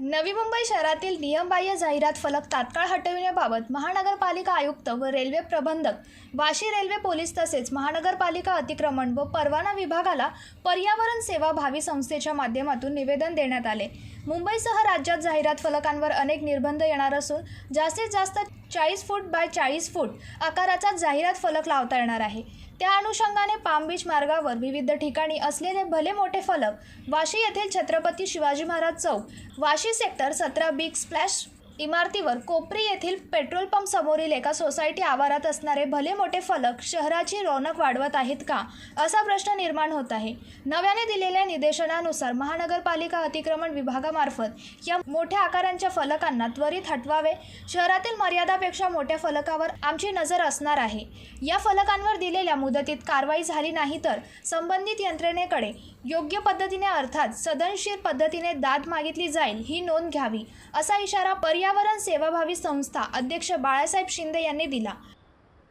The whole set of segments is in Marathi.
नवी मुंबई शहरातील नियमबाह्य जाहिरात फलक तात्काळ हटविण्याबाबत महानगरपालिका आयुक्त व रेल्वे प्रबंधक वाशी रेल्वे पोलीस तसेच महानगरपालिका अतिक्रमण व परवाना विभागाला पर्यावरण सेवा भावी संस्थेच्या माध्यमातून निवेदन देण्यात आले. मुंबईसह राज्यात जाहिरात फलकांवर अनेक निर्बंध येणार असून जास्तीत जास्त चाळीस फूट बाय चाळीस फूट आकाराचा जाहिरात फलक लावता येणार आहे. त्या अनुषंगाने पाम बीच मार्गावर विविध ठिकाणी असलेले भले मोठे फलक वाशी येथील छत्रपती शिवाजी महाराज चौक वाशी सेक्टर सतरा बिग स्प्लॅश इमारतीवर कोपरी येथील पेट्रोल पंप समोरील एका सोसायटी आवारात असणारे भले मोठे फलक शहराची रौनक वाढवत आहेत का असा प्रश्न निर्माण होत आहे. नव्याने दिलेल्या निदेशनानुसार महानगरपालिका अतिक्रमण विभागामार्फत या मोठ्या आकारांच्या फलकांना त्वरित हटवावे. शहरातील मर्यादापेक्षा मोठ्या फलकावर आमची नजर असणार आहे. या फलकांवर दिलेल्या मुदतीत कारवाई झाली नाही तर संबंधित यंत्रणेकडे योग्य पद्धतीने अर्थात सदनशीर पद्धतीने दाद मागितली जाईल ही नोंद घ्यावी असा इशारा पर्यावरण सेवाभावी संस्था अध्यक्ष बाळासाहेब शिंदे यांनी दिला.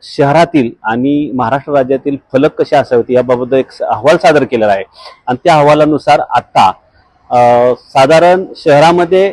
शहरातील आणि महाराष्ट्र राज्यातील फलक कसे असावेत याबाबत एक अहवाल सादर केलेला आहे. आणि त्या अहवालानुसार आता साधारण शहरामध्ये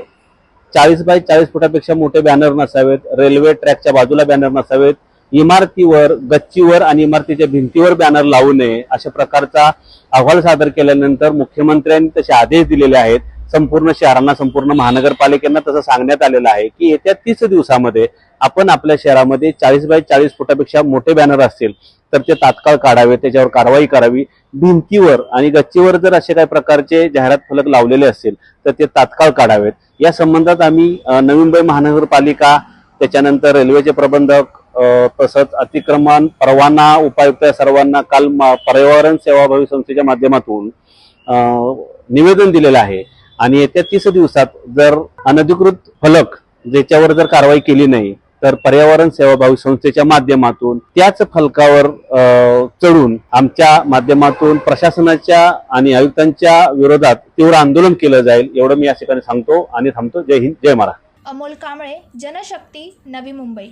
चाळीस बाय चाळीस फुटापेक्षा मोठे बॅनर नसावेत रेल्वे ट्रॅकच्या बाजूला बॅनर नसावेत इमारतीवर गच्चीवर आणि इमारतीच्या भिंतीवर बॅनर लावू नये अशा प्रकारचा अहवाल सादर केल्यानंतर मुख्यमंत्र्यांनी तसे आदेश दिलेले आहेत. संपूर्ण शहरांना संपूर्ण महानगरपालिकेला तसं सांगण्यात आलेलं आहे की येत्या तीस दिवसामध्ये आपण आपल्या शहरामध्ये चाळीस बाय चाळीस फुटापेक्षा मोठे बॅनर असतील तर ते तात्काळ काढावे त्याच्यावर कारवाई करावी. भिंतीवर आणि गच्चीवर जर असे काही प्रकारचे जाहिरात फलक लावलेले असतील तर ते तात्काळ काढावेत. या संबंधात आम्ही नवी मुंबई महानगरपालिका त्याच्यानंतर रेल्वेचे प्रबंधक तसंच अतिक्रमण परवाना उपायुक्त सर्वांना काल पर्यावरण सेवाभावी संस्थेच्या माध्यमातून निवेदन दिलेलं आहे. आणि येत्या तीस दिवसात जर अनधिकृत फलक ज्याच्यावर जर कारवाई केली नाही तर पर्यावरण सेवाभावी संस्थेच्या माध्यमातून त्याच फलकावर चढून आमच्या माध्यमातून प्रशासनाच्या आणि आयुक्तांच्या विरोधात तीव्र आंदोलन केलं जाईल एवढं मी या ठिकाणी सांगतो आणि थांबतो. जय हिंद जय महाराष्ट्र. अमोल कांबळे जनशक्ती नवी मुंबई.